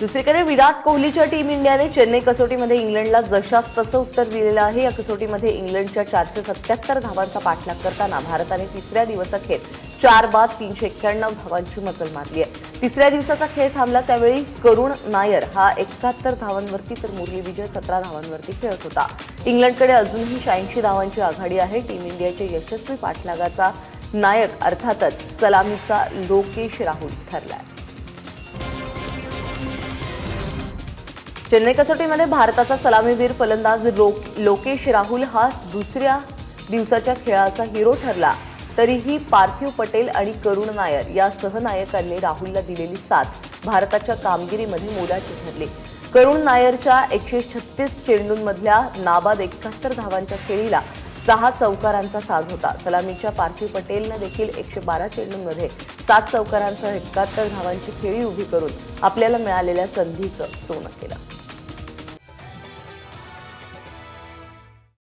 दुसरीकडे विराट कोहलीच्या टीम इंडियाने चेन्नई कसोटीमध्ये इंग्लंडला जशास तसं उत्तर दिलेलं आहे. या कसोटीमध्ये इंग्लंडच्या चारशे सत्याहत्तर धावांचा पाठलाग करताना भारताने तिसऱ्या दिवसाखेर चार बाद तीनशे एक्क्याण्णव धावांची मजल मारली आहे. तिसऱ्या दिवसाचा खेळ थांबला त्यावेळी करुण नायर हा एकाहत्तर धावांवरती तर मुरली विजय सतरा धावांवरती खेळत होता. इंग्लंडकडे अजूनही शहाऐंशी धावांची आघाडी आहे. टीम इंडियाच्या यशस्वी पाठलागाचा नायक अर्थातच सलामीचा लोकेश राहुल आहे चेन्नई कसोटीमध्ये भारताचा सलामीवीर फलंदाज लो- लोकेश राहुल हा दुसऱ्या दिवसाच्या खेळाचा हिरो ठरला. तरीही पार्थिव पटेल आणि करुण नायर या सहनायकांनी राहुलला दिलेली साथ भारताच्या कामगिरीमध्ये मोलाची ठरली. करुण नायरच्या एकशे छत्तीस चेंडूंमधल्या नाबाद एकाहत्तर धावांच्या खेळीला सहा चौकारांचा साज होता. सलामीच्या पार्थिव पटेलनं देखील एकशे बारा चेंडूंमध्ये सात चौकारांसह एकाहत्तर धावांची खेळी उभी करून आपल्याला मिळालेल्या संधीचं सोनं केलं.